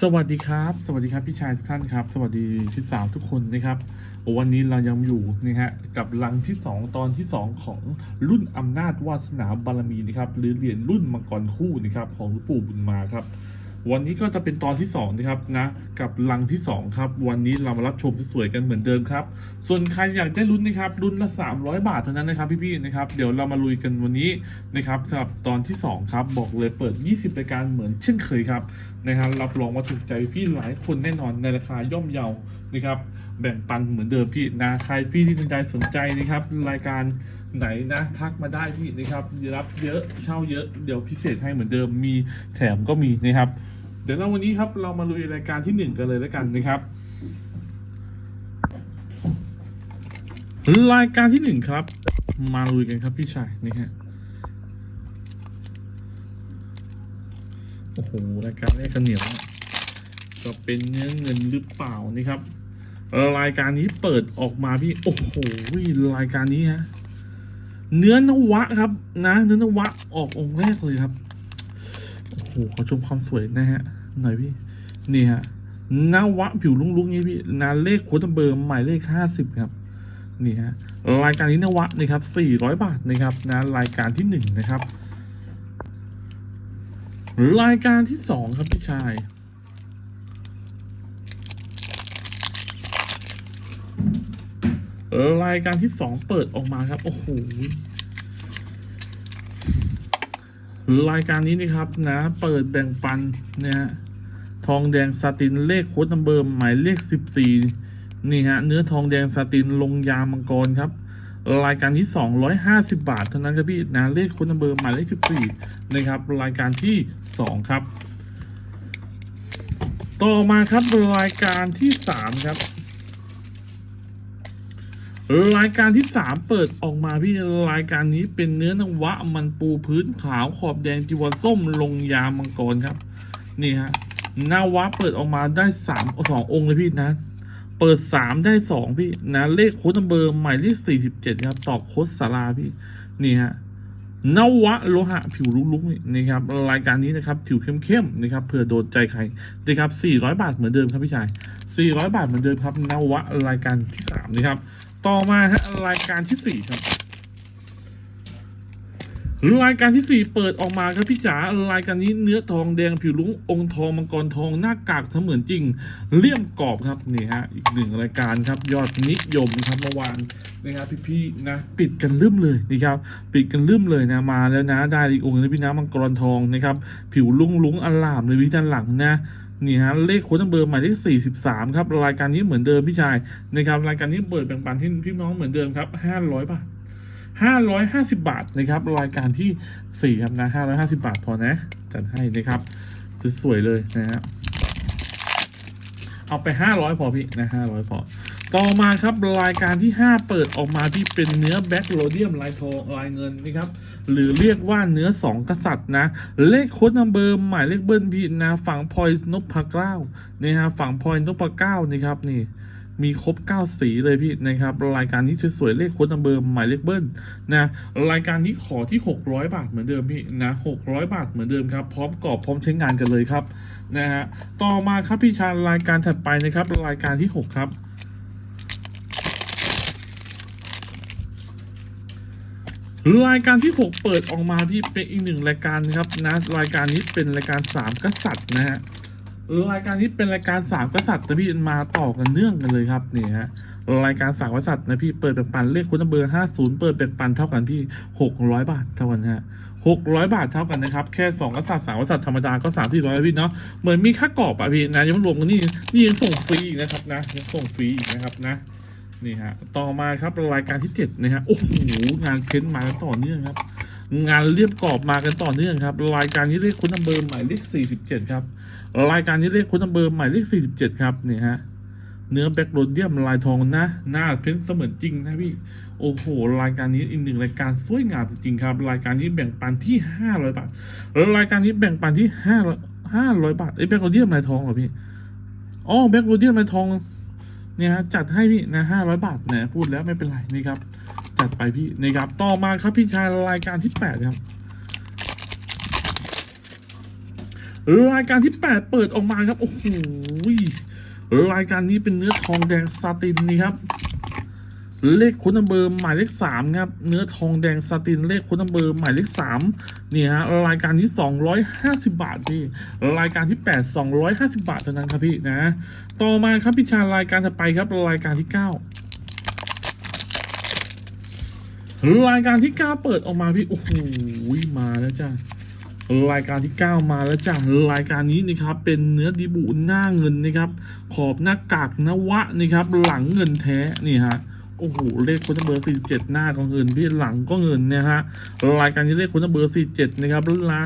สวัสดีครับ สวัสดีครับพี่ชายทุกท่านครับ สวัสดีที่สาวทุกคนนะครับวันนี้เรายังอยู่นะฮะกับลังที่ 2 ตอนที่ 2 ของรุ่นอำนาจวาสนาบารมีนะครับหรือเหรียญรุ่นมังกรคู่นะครับของหลวงปู่บุญมาครับ วันนี้ก็จะเป็นตอนที่2นะครับนะกับลังที่ 2 ครับ วันนี้เรามารับชมสวยๆกันเหมือนเดิมครับ ส่วนใครอยากได้รุ่นนะครับรุ่นละ 300 บาทเท่านั้นนะครับพี่ๆนะครับเดี๋ยวเรามาลุยกันวันนี้นะครับสำหรับตอนที่ 2 ครับ บอกเลยเปิด 20รายการเหมือนเช่นเคยครับนะครับรับรองว่าถูกใจพี่หลายคนแน่นอนในราคาย่อมเยานะครับแบ่งปันเหมือนเดิมพี่นะใครพี่ที่ใดสนใจนะครับรายการไหนนะทักมาได้พี่นะครับรับเยอะเช่าเยอะเดี๋ยวพิเศษให้เหมือนเดิมมีแถมก็มีนะครับ เดี๋ยวเราวันนี้ครับเรามาลุยรายการที่หนึ่งกันเลยแล้วกันนะครับ รายการที่หนึ่งครับ มาลุยกันครับพี่ชายนี่ฮะโอ้โหรายการแรกกันเหนียวจะเป็นเนื้อเงินหรือเปล่านี่ครับรายการนี้เปิดออกมาพี่โอ้โหรายการนี้ฮะเนื้อนวะครับ นะ เนื้อนวะออกองค์แรกเลยครับ โอ้โหขอชมความสวยนะฮะ หน่อยพี่ นี่ฮะนวะผิวลุงๆนี้พี่ นาเลขโค้ดเบอร์หมายเลขห้าสิบครับ นี่ฮะ รายการนี้นวะนะครับสี่ร้อยบาทนะครับนะ รายการที่หนึ่งนะครับ รายการที่สองครับพี่ชายรายการที่สองเปิดออกมาครับ โอ้โห รายการนี้นะครับนะเปิดแบ่งปันนะฮะทองแดงซาตินเลขโค้ดนัมเบอร์หมายเลขสิบสี่นี่ฮะเนื้อทองแดงซาตินลงยามังกรครับรายการที่สองร้อยห้าสิบาทเท่านั้นครับพี่นะเลขโค้ดนัมเบอร์หมายเลขสิบสี่นะครับ รายการที่สองครับ ต่อมาครับรายการที่สามครับ รายการที่สามเปิดออกมาพี่รายการนี้เป็นเนื้อนวะมันปูพื้นขาวขอบแดงจีวรส้มลงยามังกรครับ นี่ฮะนาวะเปิดออกมาได้สามสององค์เลยพี่นะ เปิดสามได้สองพี่นะ เลขโค้ดนัมเบอร์หมายเลขสี่สิบเจ็ดครับต่อโค้ดสาราพี่ นี่ฮะนวะโลหะผิวลุกๆนี่ครับรายการนี้นะครับผิวเข้มๆนะครับเผื่อโดนใจใครนะครับสี่ร้อยบาทเหมือนเดิมครับพี่ชายสี่ร้อยบาทเหมือนเดิมครับนวะรายการที่สามนะครับ ต่อมาฮะรายการที่สี่ครับรายการที่สี่เปิดออกมาครับพี่จ๋ารายการนี้เนื้อทองแดงผิวลุ้งองค์ทองมังกรทองหน้ากากเสมือนจริงเลี่ยมกรอบครับนี่ฮะอีกหนึ่งรายการครับยอดนิยมครับเมื่อวานนะครับพี่ๆนะปิดกันลืมเลยนะครับปิดกันลืมเลยนะมาแล้วนะได้อีกองค์นะพี่นะมังกรทองนะครับผิวลุ้งลุ้งอลามเลยพี่ด้านหลังนะ นี่ฮะเลขโค้ดตั้งเบอร์หมายเลข43 ครับ รายการนี้เหมือนเดิมพี่ชายนะครับรายการนี้เปิดแบ่งปันที่พี่น้องเหมือนเดิมครับ 500 บาท 550 บาทนะครับรายการที่ 4 ครับนะ550 บาทพอนะจัดให้นะครับสวยๆเลยนะฮะ เอาไป 500 พอพี่นะ500 พอ ต่อมาครับรายการที่ 5 เปิดออกมาที่เป็นเนื้อแบ็กโรเดียมลายทองลายเงินนะครับ หรือเรียกว่าเนื้อสองกษัตริย์นะ เลขโค้ดนัมเบอร์หมายเลขเบิ้ลพี่นะ ฝั่งพอยนพะเกล้านี่ฮะฝั่งพอยนพะเกล้านี่ครับนี่ มีครบ 9 สีเลยพี่นะครับ รายการนี้สวยๆเลขโค้ดนัมเบอร์หมายเลขเบิ้ลนะรายการนี้ขอที่ 600 บาทเหมือนเดิมพี่นะ600 บาทเหมือนเดิมครับพร้อมกรอบพร้อมใช้งานกันเลยครับนะฮะต่อมาครับพี่ชาญรายการถัดไปนะครับ รายการที่ 6 ครับรายการที่ 6 เปิดออกมาพี่เป็นอีกหนึ่งรายการนะครับนะรายการนี้เป็นรายการสามกษัตริย์นะฮะ รายการนี้เป็นรายการสามกษัตริย์นะพี่มาต่อกันเนื่องกันเลยครับนี่ฮะรายการสามกษัตริย์นะพี่เปิดแบ่งปันเลขคุณเบอร์ห้าศูนย์เปิดแบ่งปันเท่ากันที่หกร้อยบาทเท่ากันฮะหกร้อยบาทเท่ากันนะครับแค่สองกษัตริย์สามกษัตริย์ธรรมดาก็สามที่ร้อยพี่เนาะเหมือนมีค่ากรอบอะพี่นะยังไม่รวมกันนี่นี่ยังส่งฟรีนะครับนะยังส่งฟรีนะครับนะนี่ฮะต่อมาครับรายการที่เจ็ดนะฮะโอ้โหงานเพ้นมาต่อเนื่องครับ งานเรียบกรอบมากันต่อเนื่องครับ รายการนี้เลขคุณนัมเบอร์หมายเลขสี่สิบเจ็ดครับ รายการนี้เลขคุณนัมเบอร์หมายเลขสี่สิบเจ็ดครับนี่ฮะเนื้อแบ็กโรดเดียมลายทองนะหน้าเพ้นเสมือนจริงนะพี่โอ้โห รายการนี้อีกหนึ่งรายการสวยงามจริงครับ รายการนี้แบ่งปันที่ห้าร้อยบาทแล้วรายการนี้แบ่งปันที่ห้าห้าร้อยบาทไอ้แบ็กโรดเดียมลายทองเหรอพี่อ๋อแบ็กโรดเดียมลายทองเนี่ยฮะจัดให้พี่นะห้าร้อยบาทนะพูดแล้วไม่เป็นไรนี่ครับ จัดไปพี่นะครับต่อมาครับพี่ชายรายการที่แปดครับรายการที่แปดเปิดออกมาครับโอ้โหรายการนี้เป็นเนื้อทองแดงซาตินนี่ครับ เลขคุณนัมเบอร์หมายเลขสามครับ เนื้อทองแดงซาติน เลขคุณนัมเบอร์หมายเลขสามนี่ฮะรายการที่สองร้อยห้าสิบาทพี่รายการที่แปดสองร้อยห้าสิบาทเท่านั้นครับพี่นะ ต่อมาครับพี่ชารายการถัดไปครับรายการที่เก้า รายการที่เก้าเปิดออกมาพี่โอ้โหมาแล้วจ้ะรายการที่ 9 มาแล้วจ้ะรายการนี้นะครับเป็นเนื้อดีบุหน้าเงินนะครับ ขอบหน้ากากนวะนะครับ หลังเงินแท้นี่ฮะโอ้โหเลขคนเบอร์47หน้าก็เงินพี่หลังก็เงินนี่ยฮะรายการนี้เลขคนเบอร์47นะครับล้วลา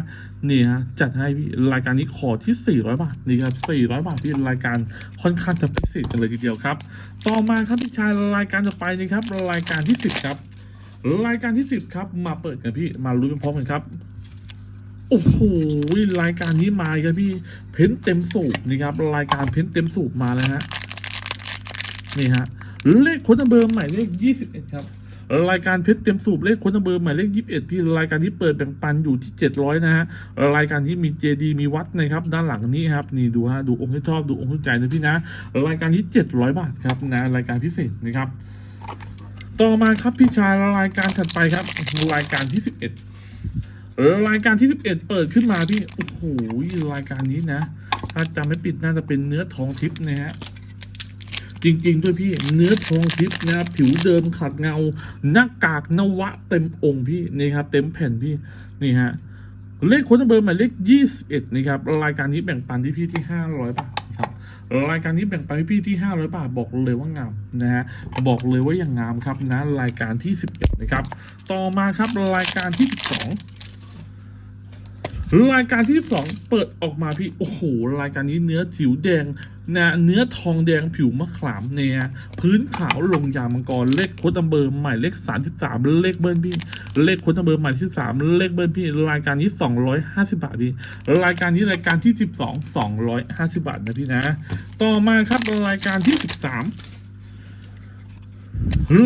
นี่ฮะจัดให้พี่รายการนี้ขอที่400บาทนี่ครับ400บาทพี่รายการค่อนข้างจะพิเศษกันเลยทีเดียวครับ ต่อมาครับพี่ชายรายการต่อไปนะครับรายการที่10ครับ รายการที่10ครับ มาเปิดกันพี่มาลุ้นพร้อมกันครับโอ้โหรายการนี้มาครับพี่ เพ้นเต็มสูบนี่ครับ รายการเพ้นเต็มสูบมาแล้วฮะนี่ฮะเลขคนเบอร์ใหมายเลขยี่สิบเอ็ดครับรายการเพชรเต็มสูบเลขคนเบอร์หมายเลขยี่สิบเอ็ดพี่รายการที่เปิดแบ่งปันอยู่ที่เจ็ดร้อยนะฮะรายการที่มีเจดีมีวัดนะครับ ด้านหลังนี้ครับนี่ดูฮะดูองค์ที่ชอบดูองค์ที่ใจนะพี่นะ รายการนี้เจ็ดร้อยบาทครับนะรายการพิเศษนะครับ ต่อมาครับพี่ชายรายการถัดไปครับรายการที่สิบเอ็ดเออรายการที่11เปิดขึ้นมาพี่โอ้โหรายการนี้นะ ถ้าจำไม่ปิดน่าจะเป็นเนื้อทองทิพย์นะฮะจริง ๆ ด้วยพี่เนื้อทองทิพย์นะผิวเดิมขัดเงา หน้ากากนวะเต็มองค์พี่นี่ครับ เต็มแผ่นพี่นี่ฮะเลขคนเบอร์หมายเลข21นะครับรายการนี้แบ่งปันที่พี่ที่500บาทครับ รายการนี้แบ่งปันที่พี่ที่ 500 บาทบอกเลยว่างามนะฮะบอกเลยว่าอย่างงามครับนะรายการที่ 11 นะครับ ต่อมาครับรายการที่ 12 รายการที่ 12 เปิดออกมาพี่ โอ้โห รายการนี้เนื้อผิวแดงนะเนื้อทองแดงผิวมะขามเนี่ยพื้นขาวลงยามังกรเลขโคดนัมเบอร์ใหมายเลข33เลขเบิ้ลพี่ เลขโคดนัมเบอร์ใหมายที่3เลขเบิ้ลพี่รายการนี้250บาทพี่รายการนี้รายการที่12 250บาทนะพี่นะ ต่อมาครับรายการที่13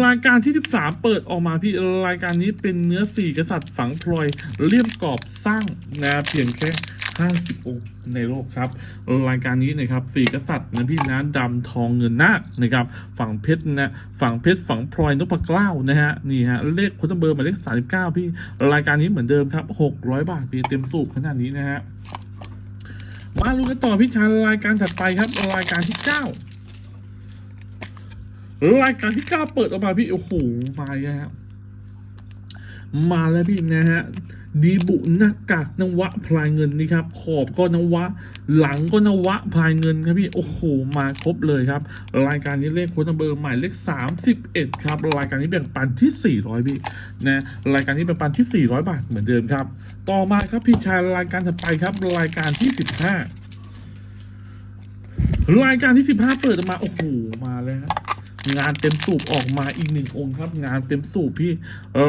รายการที่ 13 เปิดออกมาพี่รายการนี้เป็นเนื้อสี่กษัตริย์ฝังพลอยเลี่ยมกรอบสร้างนะเพียงแค่ 50 องค์ในโลกครับ รายการนี้นะครับสี่กษัตริย์นะพี่นะดำทองเงินนาคนะครับฝั่งเพชรนะฝั่งเพชรฝั่งพลอยนพเกล้านะฮะนี่ฮะเลขคนเบอร์หมายเลข 39 พี่รายการนี้เหมือนเดิมครับ 600 บาทพี่เต็มสูบขนาดนี้นะฮะมาลุ้นกันต่อพี่ชายรายการถัดไปครับรายการที่ 9 รายการที่เก้าเปิดออกมาพี่โอ้โหมาแล้วฮะมาแล้วพี่นะฮะดีบุหน้ากากนวะพลายเงินนี่ครับ ขอบก็นวะ หลังก็นวะพลายเงินครับพี่โอ้โหมาครบเลยครับ รายการนี้เลขโค้ดเบอร์หมายเลขสามสิบเอ็ดครับ รายการนี้แบ่งปันที่สี่ร้อยพี่นะรายการนี้แบ่งปันที่สี่ร้อยบาทเหมือนเดิมครับ ต่อมาครับพี่ชายรายการถัดไปครับ รายการที่สิบห้ารายการที่สิบห้าเปิดออกมาโอ้โหมาแล้ว งานเต็มสูบออกมาอีกหนึ่งองค์ครับ งานเต็มสูบพี่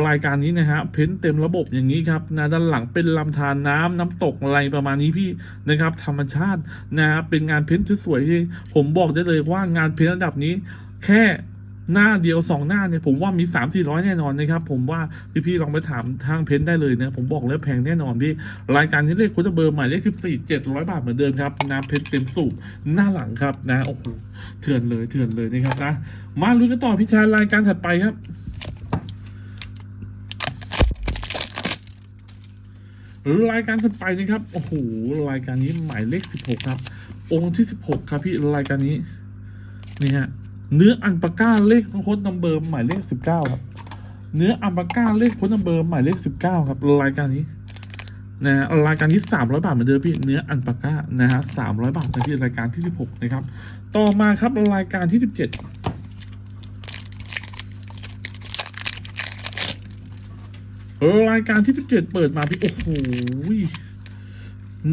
รายการนี้นะฮะเพ้นเต็มระบบอย่างนี้ครับนะด้านหลังเป็นลำธารน้ำน้ำตกอะไรประมาณนี้พี่นะครับ ธรรมชาตินะครับเป็นงานเพ้นสวยที่ผมบอกได้เลยว่างานเพ้นระดับนี้แค่ หน้าเดียวสองหน้าเนี่ยผมว่ามีสามสี่ร้อยแน่นอนนะครับ ผมว่าพี่ๆลองไปถามทางเพ้นท์ได้เลยนะ ผมบอกเลยแพงแน่นอนพี่ รายการนี้เลขโค้ดเบอร์หมายเลขสิบสี่เจ็ดร้อยบาทเหมือนเดิมครับน้ำเพ้นเต็มสูบหน้าหลังครับนะโอ้โหเถื่อนเลยเถื่อนเลยนะครับนะมาลุ้นกันต่อพิชารายการถัดไปครับรายการถัดไปนะครับ โอ้โห รายการนี้หมายเลขสิบหกครับ องค์ที่สิบหกครับพี่ รายการนี้ นี่ฮะ เนื้ออันปาก้าเลขโค้ดนัมเบอร์หมายเลขสิบเก้าครับ เนื้ออันปาก้าเลขโค้ดนัมเบอร์หมายเลขสิบเก้าครับรายการนี้นะฮะรายการที่สามร้อยบาทเหมือนเดิมพี่เนื้ออันปาก้านะฮะสามร้อยบาทนะพี่รายการที่สิบหกนะครับ ต่อมาครับรายการที่สิบเจ็ดรายการที่สิบเจ็ดเปิดมาพี่โอ้โห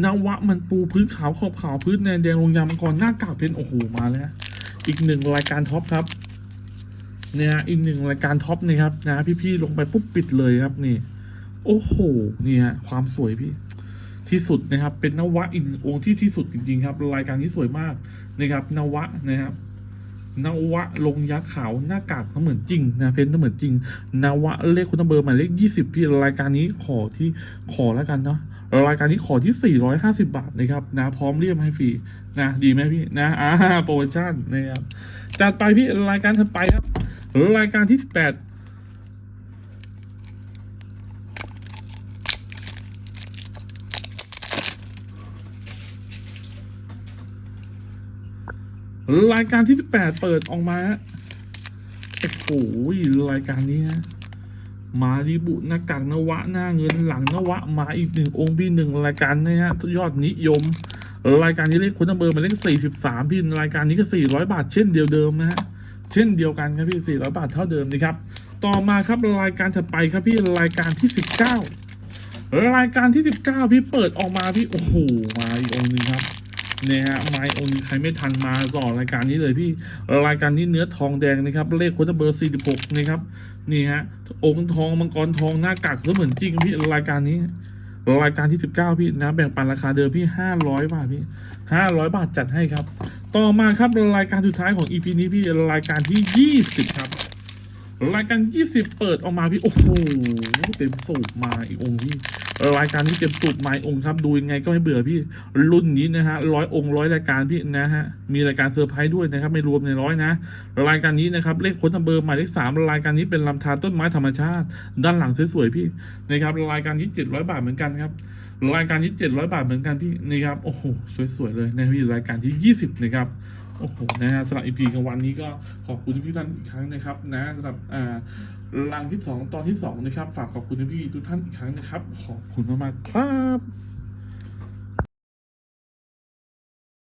นวะมันปูพื้นขาวขอบขาวพื้นแดงแดงลงยามังกรหน้ากากเพนโอ้โหมาแล้ว อีกหนึ่งรายการท็อปครับเนี่ยอีกหนึ่งรายการท็อปนะครับนะพี่ๆลงไปปุ๊บปิดเลยครับนี่ โอ้โหนี่ฮะความสวยพี่ ที่สุดนะครับ เป็นนวะอีกหนึ่งองค์ที่ที่สุดจริงๆครับ รายการนี้สวยมากนะครับนวะนะครับ นวะลงยักษ์ขาวหน้ากากเสมือนจริงนะเพนเสมือนจริง นวะเลขคุณเบอร์หมายเลขยี่สิบพี่รายการนี้ขอที่ขอแล้วกันเนาะรายการนี้ขอที่ 450 บาทนะครับนะพร้อมเรียมให้ฟรีนะดีไหมพี่นะอ่าโปรโมชั่นนะครับจัดไปพี่รายการถัดไปครับรายการที่ 18 รายการที่ 18 เปิดออกมาฮะโอ้โหรายการนี้ฮะมาดีบุหน้ากากนวะหน้าเงินหลังนวะ มาอีกหนึ่งองค์พี่หนึ่งรายการนะฮะยอดนิยม รายการนี้เลขคุณนัมเบอร์มาเลข43พี่รายการนี้ก็400บาทเช่นเดียวเดิมนะฮะเช่นเดียวกันครับพี่400บาทเท่าเดิมนะครับ ต่อมาครับรายการถัดไปครับพี่รายการที่19รายการที่19พี่เปิดออกมาพี่โอ้โหมาอีกองค์หนึงครับ เนี่ยฮะไม้องค์นี้ใครไม่ทันมาต่อรายการนี้เลยพี่รายการนี้เนื้อทองแดงนะครับ เลขโค้ดเบอร์46นะครับนี่ฮะองค์ทองมังกรทองหน้ากากก็เหมือนจริงพี่รายการนี้รายการที่ 19 พี่นะแบ่งปันราคาเดิมพี่ 500 บาทพี่ 500 บาทจัดให้ครับ ต่อมาครับรายการสุดท้ายของ EP นี้พี่รายการที่ 20 ครับ รายการ 20 เปิดออกมาพี่ โอ้โหเต็มสูบมาอีกองค์พี่ รายการที่เต็มสูบมาอีกองค์ครับดูยังไงก็ไม่เบื่อพี่รุ่นนี้นะฮะร้อยองค์ร้อยรายการพี่นะฮะมีรายการเซอร์ไพรส์ด้วยนะครับไม่รวมในร้อยนะ รายการนี้นะครับเลขค้นัมเบอร์หมายเลขสามรายการนี้เป็นลำธารต้นไม้ธรรมชาติ ด้านหลังสวยๆพี่นะครับรายการนี้เจ็ดร้อยบาทเหมือนกันครับรายการนี้เจ็ดร้อยบาทเหมือนกันพี่นี่ครับโอ้โหสวยๆเลยนะพี่รายการที่ยี่สิบนะครับโอ้โหนะฮะสำหรับอีพีกลางวันนี้ก็ขอบคุณทุกท่านอีกครั้งนะครับนะสำหรับอ่า รังที่สองตอนที่สองนะครับ ฝากขอบคุณพี่ทุกท่านอีกครั้งนะครับ ขอบคุณมากๆครับ